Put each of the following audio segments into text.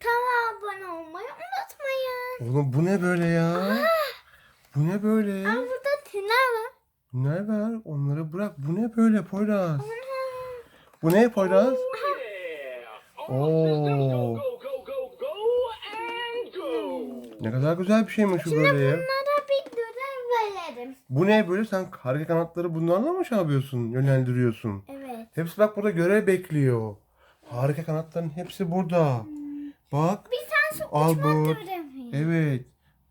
Tamam abone olmayı unutmayın. Oğlum bu ne böyle ya? Aa. Bu ne böyle? Aa, burada tiner var. Ne var? Onları bırak. Bu ne böyle Poyraz? bu ne Poyraz? Oo. Ne kadar güzel bir şeymiş bu böyle ya. Bunlara bir görev verelim. Bu ne böyle? Sen karga kanatları bunlarla mı şey yapıyorsun? Yönlendiriyorsun. Evet. Hepsi bak burada görev bekliyor. Harika kanatların hepsi burada. Bak. Bir tane su uçma görevi. Evet.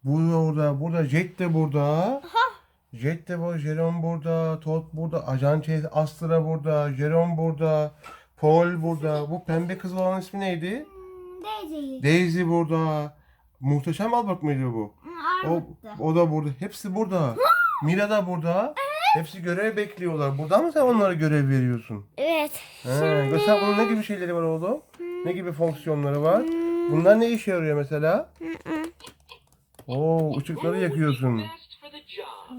Bu da orada. Burada Jet de burada. Aha. Jet de burada. Jerome burada. Todd burada. Ajan Chase Astra burada. Jerome burada. Paul burada. Bu pembe kız olan ismi neydi? Hmm, Daisy. Daisy burada. Muhteşem Albert mıydı bu? Hmm, O, Armut'ta. o da burada. Hepsi burada. Mira da burada. Hepsi görev bekliyorlar. Burada mı sen onlara görev veriyorsun? Evet. He, Mesela bunun ne gibi şeyleri var oğlum? Ne gibi fonksiyonları var? Bunlar ne işe yarıyor mesela? Oo, ışıkları yakıyorsun.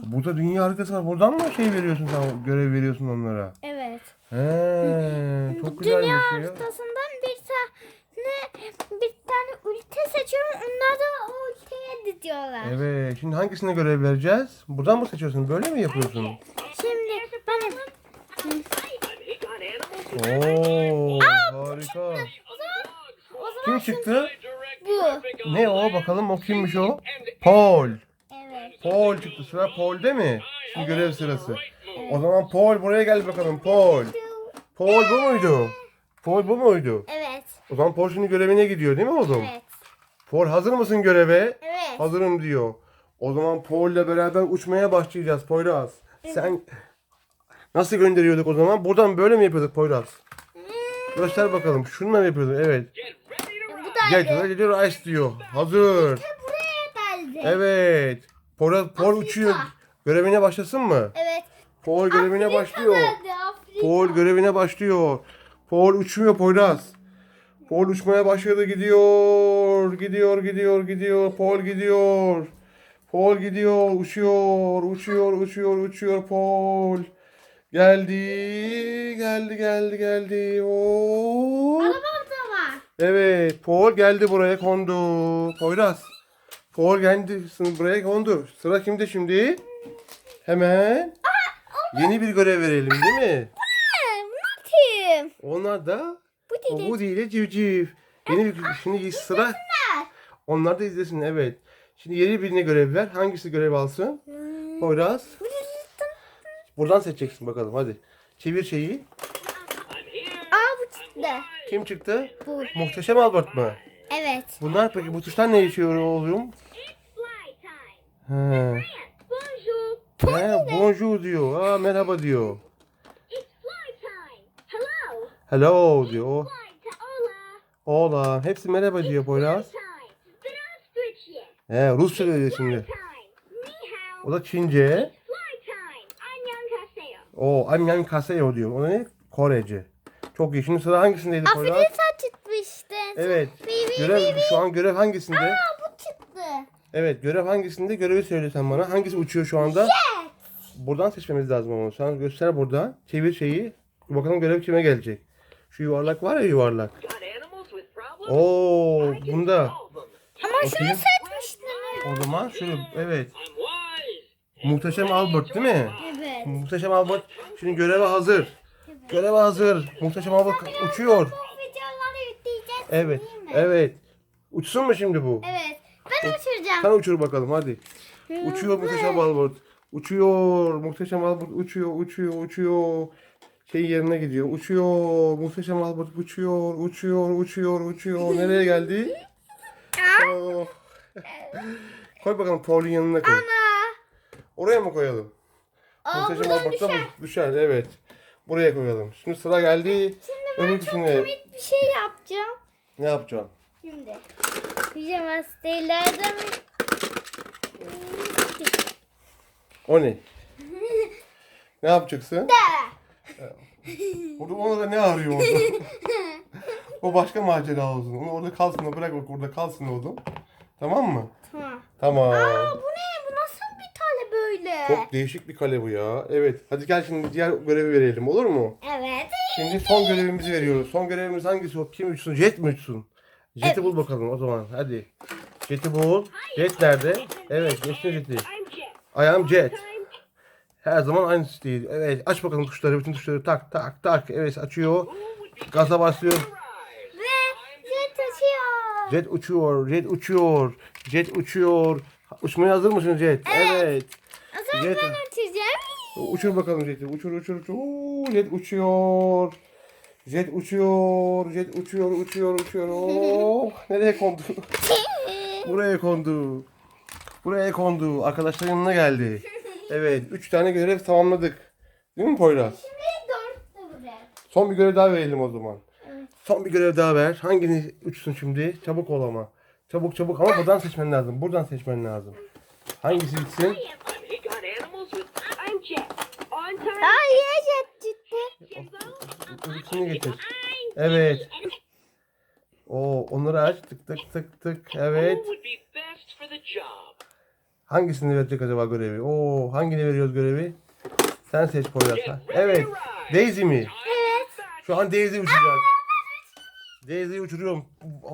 Burada dünya haritası var. Buradan mı şey veriyorsun sen? Görev veriyorsun onlara. Evet. He, çok güzelmiş Dünya ya. haritasından bir tane bir tane ülke seçiyorum. Onlar da o ülkeye gidiyorlar. Evet. Şimdi hangisine görev vereceğiz? Buradan mı seçiyorsun? Böyle mi yapıyorsun? Şimdi animals. Oo, harika. Kim çıktı? bu. Ne o? Bakalım o kimmiş o? Paul. Evet. Paul çıktı. Sıra Paul'de mi? Şimdi görev sırası. O zaman Paul buraya gel bakalım. Paul. Paul bu muydu? Paul bu muydu? Evet. O zaman Paul şimdi görevine gidiyor değil mi oğlum? Evet. Paul hazır mısın göreve? Evet. Hazırım diyor. O zaman Paul'le beraber uçmaya başlayacağız Poyraz. Sen nasıl gönderiyorduk o zaman? Buradan böyle mi yapıyorduk Poyraz? Göster bakalım. Şununla mı yapıyorduk? Evet. Get ready to hadi diyor. Hazır. buraya geldi. Evet. Paul, Paul Afrika. uçuyor. Görevine başlasın mı? Evet. Paul görevine Afrika başlıyor. geldi, Afrika. Paul görevine başlıyor. Paul uçuyor Poyraz. Paul uçmaya başladı gidiyor. Gidiyor gidiyor gidiyor. Paul gidiyor. Paul gidiyor. Uçuyor. Uçuyor uçuyor uçuyor Paul. Geldi. Geldi geldi geldi. Oo. Araba. Evet, Paul geldi buraya kondu. Poyraz. Paul geldi buraya kondu. Sıra kimde şimdi? Hemen yeni bir görev verelim değil mi? Kim? Onlar da. Woody ile Civciv. Yeni bir şimdi sıra onlar da izlesin evet. Şimdi yeni birine görev ver. Hangisi görev alsın? Poyraz. Buradan seçeceksin bakalım hadi. Çevir şeyi. I'm here. Aa bu çıktı. Kim çıktı? Bu. Muhteşem Albert mı? Evet. Bunlar peki bu tuşlar ne içiyor oğlum? He. He, bonjour diyor. Aa, merhaba diyor. Hello diyor. O. Ola. Hepsi merhaba diyor Poyraz. He, Rusça diyor şimdi. O da Çince. O, Amyan Kaseo diyor. O da ne? Korece. Çok iyi. Şimdi sıra hangisindeydi Poyraz? Afrika çıkmıştı. Evet. Bi, bi, Görev, şu an görev hangisinde? Aa bu çıktı. Evet görev hangisinde? Görevi söyle sen bana. Hangisi uçuyor şu anda? Jet. Buradan seçmemiz lazım ama. Sen göster buradan. Çevir şeyi. Bakalım görev kime gelecek. Şu yuvarlak var ya yuvarlak. Oo bunda. Ama şunu Bakayım. seçmiştim. O zaman şöyle evet. Muhteşem Albert değil mi? Evet. Muhteşem Albert şimdi göreve hazır. Göreve hazır. Muhteşem Albert uçuyor. Bu videoları yükleyeceğiz Evet. değil mi? Evet. Uçsun mu şimdi bu? Evet. Ben uçuracağım. Sen uçur bakalım hadi. Uçuyor Muhteşem Albert. Uçuyor. Muhteşem Albert uçuyor, uçuyor, uçuyor. Şey yerine gidiyor. Uçuyor. Muhteşem Albert uçuyor, uçuyor, uçuyor, uçuyor. Nereye geldi? Oh. Koy bakalım Paul'un yanına koy. Ana. Oraya mı koyalım? Aa Muhteşem buradan Albert'ta düşer. düşer. Evet. Buraya koyalım. Şimdi sıra geldi. Şimdi ben çok komik bir şey yapacağım. Ne yapacaksın? Şimdi. Pijama sitelerden O ne? ne yapacaksın? Burada ona da ne arıyor orada? o başka macera olsun. Onu orada kalsın. Bırak bak orada kalsın oğlum. Tamam mı? Tamam. Tamam. Aa bu ne? Bu nasıl bir böyle? Çok değişik bir kale bu ya. Evet. Hadi gel şimdi diğer görevi verelim olur mu? Evet. Şimdi son görevimizi veriyoruz. Son görevimiz hangisi? Kim uçsun? Jet mi uçsun? Jet'i Evet. bul bakalım o zaman. Hadi. Jet'i bul. Jet nerede? Evet geçti Jet'i. I am Jet. Her zaman aynısı değil. Evet aç bakalım tuşları bütün tuşları tak tak tak. Evet açıyor. Gaza basıyor. Ve jet uçuyor. Jet uçuyor. Jet uçuyor. Jet uçuyor. Uçmaya hazır mısın Jet? Evet. Zaman Jet. ben uçacağım. Uçur bakalım Jet'i. Uçur uçur uçur. Oo, Jet uçuyor. Jet uçuyor. Jet uçuyor uçuyor uçuyor. Oh, nereye kondu? Buraya kondu. Buraya kondu. Arkadaşlar yanına geldi. Evet. Üç tane görev tamamladık. Değil mi Poyraz? Şimdi dörtte buraya. Son bir görev daha verelim o zaman. Evet. Son bir görev daha ver. Hangini uçsun şimdi? Çabuk ol ama. Çabuk çabuk ama buradan seçmen lazım. Buradan seçmen lazım. Hangisi bitsin? Jet gitti. Öbürsünü getir. Evet. Oo, onları aç. Tık tık tık tık. Evet. Who would be best for the job? Hangisini verecek acaba görevi? Oo, hangini veriyoruz görevi? Sen seç Poyraz. ha. Evet. Daisy mi? Evet. Şu an Daisy uçacak. Daisy'yi uçuruyorum.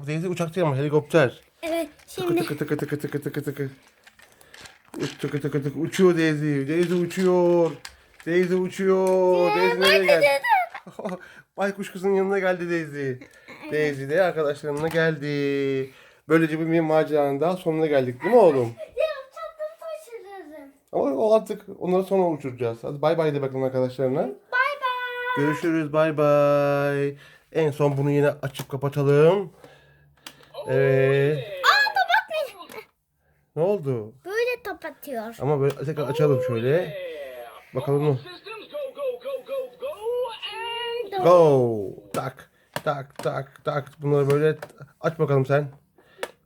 Daisy uçak değil ama helikopter. Evet şimdi. tıkı tıkı tıkı tıkı tıkı tıkı. Tıkı tıkı tıkı. Uçuyor Daisy. Daisy uçuyor. Daisy uçuyor. Daisy nereye geldi? Baykuş kızın yanına geldi Daisy. Daisy de arkadaşlarına geldi. Böylece bir maceranın daha sonuna geldik değil mi oğlum? Ya çattım taşırırım. Ama o artık onları sonra uçuracağız. Hadi bay bay de bakalım arkadaşlarına. Bay bay. Görüşürüz bay bay. En son bunu yine açıp kapatalım. Evet. Aa top atmayın. Ne oldu? Böyle top atıyor. Ama böyle tekrar açalım şöyle. Bakalım go and Go. Tak. Tak tak tak. Bunları böyle aç bakalım sen.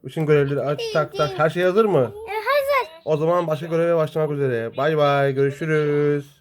Bütün görevleri aç. Tak tak. Her şey hazır mı? E, hazır. O zaman başka göreve başlamak üzere. Bay bay. Görüşürüz.